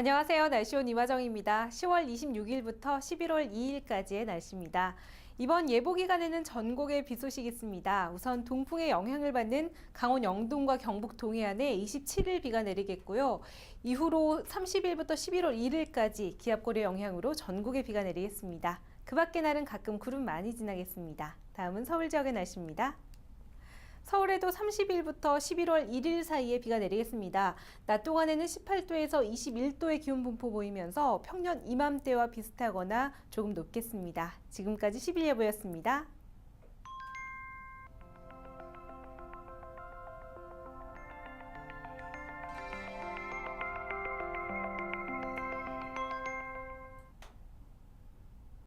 안녕하세요. 날씨온 이화정입니다. 10월 26일부터 11월 2일까지의 날씨입니다. 이번 예보 기간에는 전국에 비 소식이 있습니다. 우선 동풍의 영향을 받는 강원 영동과 경북 동해안에 27일 비가 내리겠고요. 이후로 30일부터 11월 1일까지 기압골의 영향으로 전국에 비가 내리겠습니다. 그 밖의 날은 가끔 구름 많이 지나겠습니다. 다음은 서울 지역의 날씨입니다. 서울에도 30일부터 11월 1일 사이에 비가 내리겠습니다. 낮 동안에는 18도에서 21도의 기온 분포 보이면서 평년 이맘때와 비슷하거나 조금 높겠습니다. 지금까지 11예보였습니다.